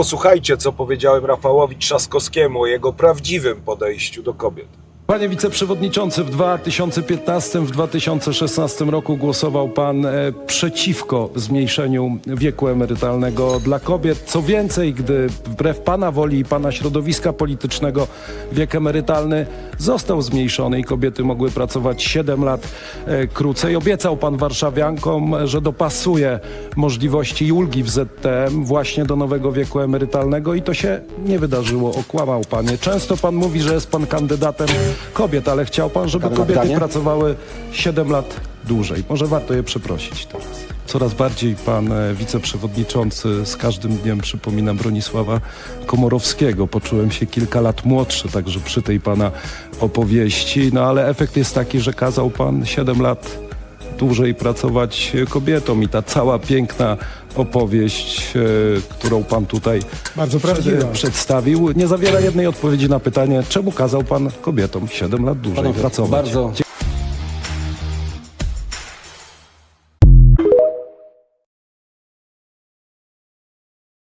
Posłuchajcie, co powiedziałem Rafałowi Trzaskowskiemu o jego prawdziwym podejściu do kobiet. Panie wiceprzewodniczący, w 2015, w 2016 roku głosował pan e, przeciwko zmniejszeniu wieku emerytalnego dla kobiet. Co więcej, gdy wbrew pana woli i pana środowiska politycznego wiek emerytalny został zmniejszony i kobiety mogły pracować 7 lat e, krócej, obiecał pan warszawiankom, że dopasuje możliwości i ulgi w ZTM właśnie do nowego wieku emerytalnego i to się nie wydarzyło. Okłamał panie. Często pan mówi, że jest pan kandydatem kobiet, ale chciał pan, żeby kobiety pytanie? pracowały 7 lat dłużej. Może warto je przeprosić teraz. Coraz bardziej pan e, wiceprzewodniczący z każdym dniem przypomina Bronisława Komorowskiego. Poczułem się kilka lat młodszy także przy tej pana opowieści, no ale efekt jest taki, że kazał pan 7 lat dłużej pracować kobietom i ta cała piękna opowieść, e, którą pan tutaj Bardzo przed- przedstawił, nie zawiera jednej odpowiedzi na pytanie, czemu kazał pan kobietom 7 lat dłużej Panowie, pracować. bardzo